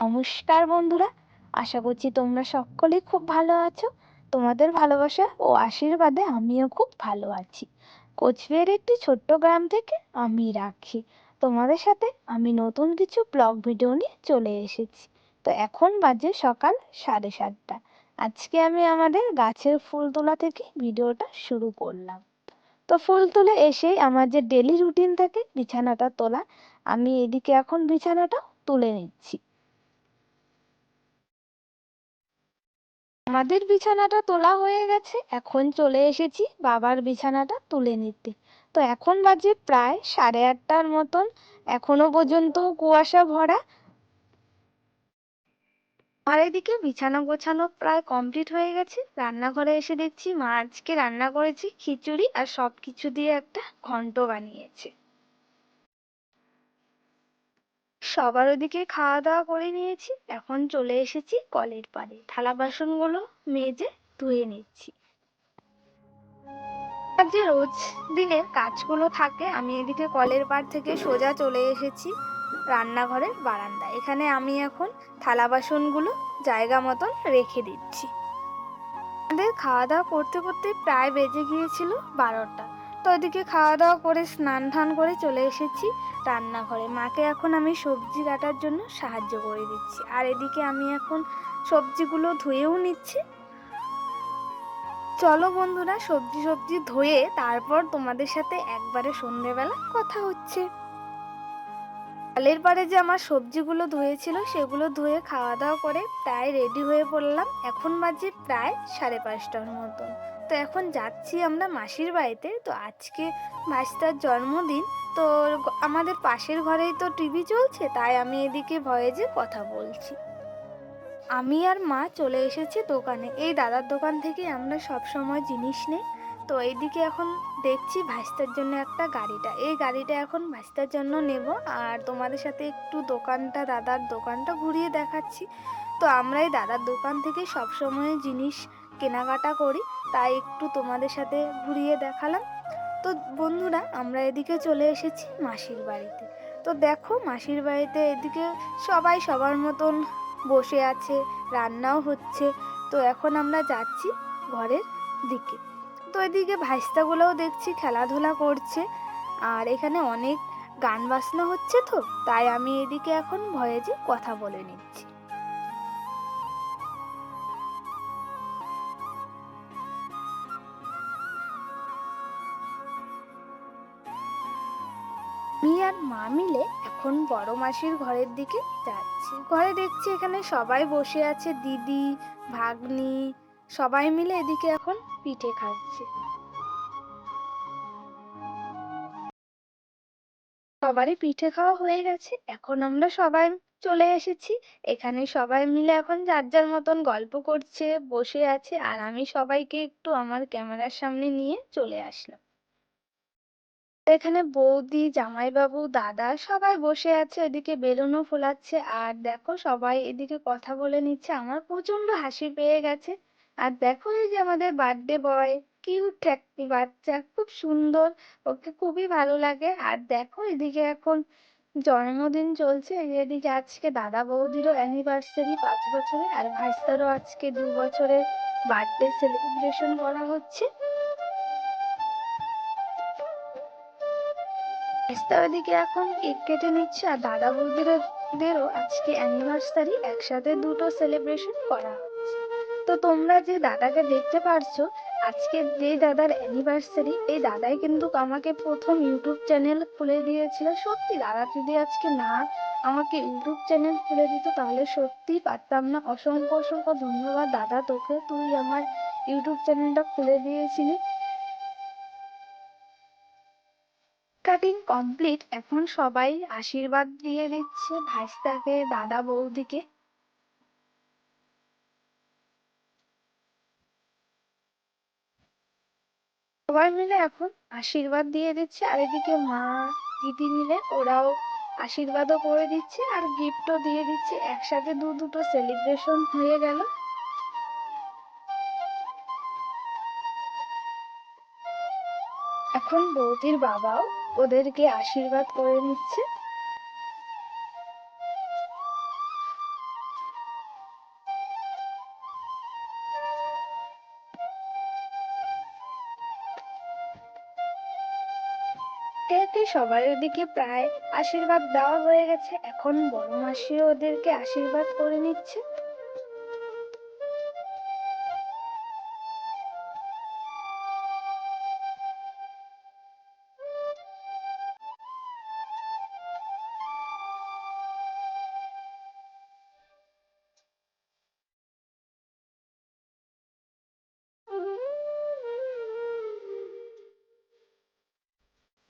নমস্কার বন্ধুরা, আশা করছি তোমরা সকলেই খুব ভালো আছো। তোমাদের ভালোবাসা ও আশীর্বাদে আমিও খুব ভালো আছি। কোচবিহারের একটি ছোট্ট গ্রাম থেকে আমি রাখি। তোমাদের সাথে আমি নতুন কিছু ব্লগ ভিডিও নিয়ে চলে এসেছি। তো এখন বাজে সকাল সাড়ে সাতটা। আজকে আমি আমাদের গাছের ফুল তোলা থেকে ভিডিওটা শুরু করলাম। তো ফুল তুলে এসেই আমার যে ডেলি রুটিন থাকে বিছানাটা তোলা, আমি এদিকে এখন বিছানাটা তুলে নিচ্ছি। আমাদের বিছানাটা তোলা হয়ে গেছে। এখন চলে এসেছি বাবার বিছানাটা তুলে নিতে। তো এখন বাজে প্রায় সাড়ে আটটার মতন। এখনও পর্যন্ত কুয়াশা ভরা। আর এদিকে বিছানা গোছানো প্রায় কমপ্লিট হয়ে গেছে। রান্নাঘরে এসে দেখছি মা আজকে রান্না করেছে খিচুড়ি আর সব কিছু দিয়ে একটা ঘন্ট বানিয়েছে। সবার ওদিকে খাওয়া দাওয়া করে নিয়েছি। এখন চলে এসেছি কলের পাড়ে। থালা বাসনগুলো মেজে ধুয়ে নিচ্ছি। যে রোজ দিনের কাজগুলো থাকে, আমি এদিকে কলের পাড় থেকে সোজা চলে এসেছি রান্নাঘরের বারান্দায়। এখানে আমি এখন থালা বাসনগুলো জায়গা মতন রেখে দিচ্ছি। আমাদের খাওয়া দাওয়া করতে করতে প্রায় বেজে গিয়েছিল বারোটা। তো ওইদিকে খাওয়া দাওয়া করে স্নান টান করে চলে এসেছি রান্নাঘরে। মাকে এখন আমি সবজি কাটার জন্য সাহায্য করে দিচ্ছি। আর এদিকে আমি এখন সবজিগুলো ধুয়েও নিচ্ছি। চলো বন্ধুরা, সবজি সবজি ধুয়ে তারপর তোমাদের সাথে একবারে সন্ধেবেলা কথা হচ্ছে। কালের পারে যে আমার সবজিগুলো ধুয়েছিল, সেগুলো ধুয়ে খাওয়া দাওয়া করে প্রায় রেডি হয়ে পড়লাম। এখন বাজে প্রায় সাড়ে পাঁচটার মতন। তো এখন যাচ্ছি আমরা মাসির বাড়িতে। তো আজকে ভাস্তার জন্মদিন। তো আমাদের পাশের ঘরেই তো টিভি চলছে, তাই আমি এদিকে ভয়েজে কথা বলছি। আমি আর মা চলে এসেছি দোকানে। এই দাদার দোকান থেকে আমরা সব সময় জিনিস নেই। তো এইদিকে এখন দেখছি ভাস্তার জন্য একটা গাড়িটা। এই গাড়িটা এখন ভাস্তার জন্য নেব। আর তোমাদের সাথে একটু দোকানটা, দাদার দোকানটা ঘুরিয়ে দেখাচ্ছি। তো আমরা এই দাদার দোকান থেকে সব সময় জিনিস কেনাকাটা করি। তাই একটু তোমাদের সাথে ঘুরিয়ে দেখালাম। তো বন্ধুরা, আমরা এদিকে চলে এসেছি মাসির বাড়িতে। তো দেখো, মাসির বাড়িতে এদিকে সবাই সবার মতন বসে আছে, রান্নাও হচ্ছে। তো এখন আমরা যাচ্ছি ঘরের দিকে। তো এদিকে ভাইস্তাগুলোও দেখছি খেলাধুলা করছে। আর এখানে অনেক গান বাজনা হচ্ছে তো, তাই আমি এদিকে এখন ভয়ে যে কথা বলে নিচ্ছি। আমি আর মা মিলে এখন বড় মাসির ঘরের দিকে যাচ্ছি। ঘরে দেখছি এখানে সবাই বসে আছে, দিদি, ভাগ্নি, সবাই মিলে এদিকে এখন পিঠে খাচ্ছে। সবারই পিঠে খাওয়া হয়ে গেছে, এখন আমরা সবাই চলে এসেছি। এখানে সবাই মিলে এখন যার যার মতন গল্প করছে, বসে আছে, আর আমি সবাইকে একটু আমার ক্যামেরার সামনে নিয়ে চলে আসলাম। এখানে বৌদি, জামাইবাবু, দাদা সবাই বসে আছে, এদিকে বেলুনও ফোলাচ্ছে। আর দেখো সবাই এদিকে কথা বলে নিচ্ছে। আমার প্রচণ্ড হাসি পেয়ে গেছে। আর দেখো এই যে আমাদের বার্থডে বয় কিউট একটি বাচ্চা, খুব সুন্দর। ওকে খুবই ভালো লাগে। আর দেখো এদিকে এখন জন্মদিন চলছে। এদিকে আজকে দাদা বৌদিরও অ্যানিভার্সারি পাঁচ বছরের। আর ভাইস্তারও আজকে দু বছরের বার্থডে সেলিব্রেশন করা হচ্ছে। ভাইস্তা ওদিকে এখন কেক কেটে নিচ্ছে আর দাদা বৌদিদেরও আজকে অ্যানিভার্সারি একসাথে দুটো সেলিব্রেশন করা তো তোমরা যে দাদাকে দেখতে পারছ, আজকে যে দাদার অ্যানিভার্সারি এই দাদাই কিন্তু আমাকে প্রথম ইউটিউব চ্যানেল খুলে দিয়েছিল। সত্যি, দাদা যদি আজকে না আমাকে ইউটিউব চ্যানেল খুলে দিত, তাহলে সত্যিই পারতাম না। অসংখ্য অসংখ্য ধন্যবাদ। দাদা তোকে তুই আমার ইউটিউব চ্যানেলটা খুলে দিয়েছিলি। কাটিং কমপ্লিট এখন সবাই আশীর্বাদ দিয়ে দিচ্ছে ভাইস্তাকে দাদা বৌদিকে। সবাই মিলে এখন আশীর্বাদ দিয়ে দিচ্ছে, আর এদিকে মা, দিদি মিলে ওরাও আশীর্বাদও করে দিচ্ছে আর গিফটও দিয়ে দিচ্ছে। একসাথে দু দুটো সেলিব্রেশন হয়ে গেল। এখন বৌদির বাবাও ওদেরকে আশীর্বাদ করে নিচ্ছে। সবার দিকে প্রায় আশীর্বাদ দেওয়া হয়ে গেছে। এখন বড় মাসি ওদেরকে আশীর্বাদ করে নিচ্ছে।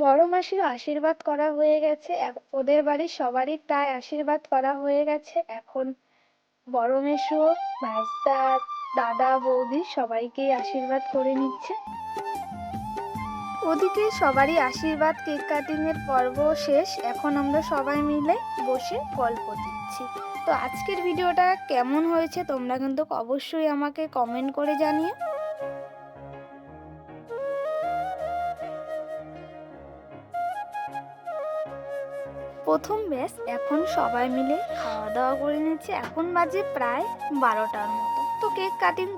বড় মাসির আশীর্বাদ করা হয়ে গেছে। ওদের বাড়ির সবারই প্রায় আশীর্বাদ করা হয়ে গেছে। এখন বড় মেসো ভাস্তা দাদা, বৌদি সবাইকেই আশীর্বাদ করে নিচ্ছে। ওদিকে সবারই আশীর্বাদ কেক কাটিং এর পর্ব শেষ। এখন আমরা সবাই মিলে বসে গল্প দিচ্ছি। তো আজকের ভিডিওটা কেমন হয়েছে তোমরা কিন্তু অবশ্যই আমাকে কমেন্ট করে জানিও। প্রথম ব্যাস, এখন সবাই মিলে খাওয়া দাওয়া করে নিচ্ছে। এখন বাজে প্রায় বারোটার মতো। তো কেক কাটিং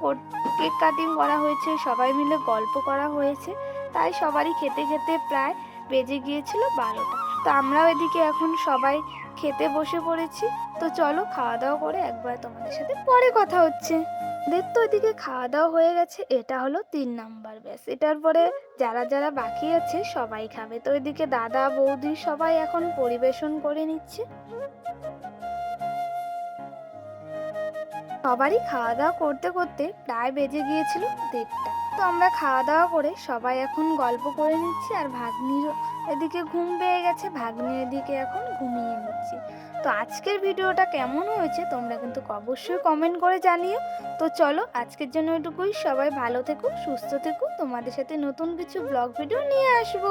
কেক কাটিং করা হয়েছে, সবাই মিলে গল্প করা হয়েছে। তাই সবারই খেতে খেতে প্রায় বেজে গিয়েছিল বারোটা। তো আমরাও এদিকে এখন সবাই খেতে বসে পড়েছি। তো চলো খাওয়া দাওয়া করে একবার তোমাদের সাথে পরে কথা হচ্ছে। ওদের তো এদিকে খাওয়া দাওয়া হয়ে গেছে, এটা হলো তিন নাম্বার, ব্যাস। এটার পরে যারা যারা বাকি আছে সবাই খাবে। তো এদিকে দাদা, বৌদি সবাই এখন পরিবেশন করে নিচ্ছে। সবারই খাওয়া দাওয়া করতে করতে প্রায় বেজে গিয়েছিল দেড়টা। তো আমরা খাওয়া দাওয়া করে সবাই এখন গল্প করে নিচ্ছি আর ভাগ্নির এদিকে ঘুম পেয়ে গেছে, ভাগ্নের দিকে এখন ঘুমিয়ে নিচ্ছে। তো আজকের ভিডিওটা কেমন হয়েছে তোমরা কিন্তু অবশ্যই কমেন্ট করে জানিও। তো চলো আজকের জন্য এটুকুই, সবাই ভালো থেকো, সুস্থ থেকো। তোমাদের সাথে নতুন কিছু ব্লগ ভিডিও নিয়ে আসব।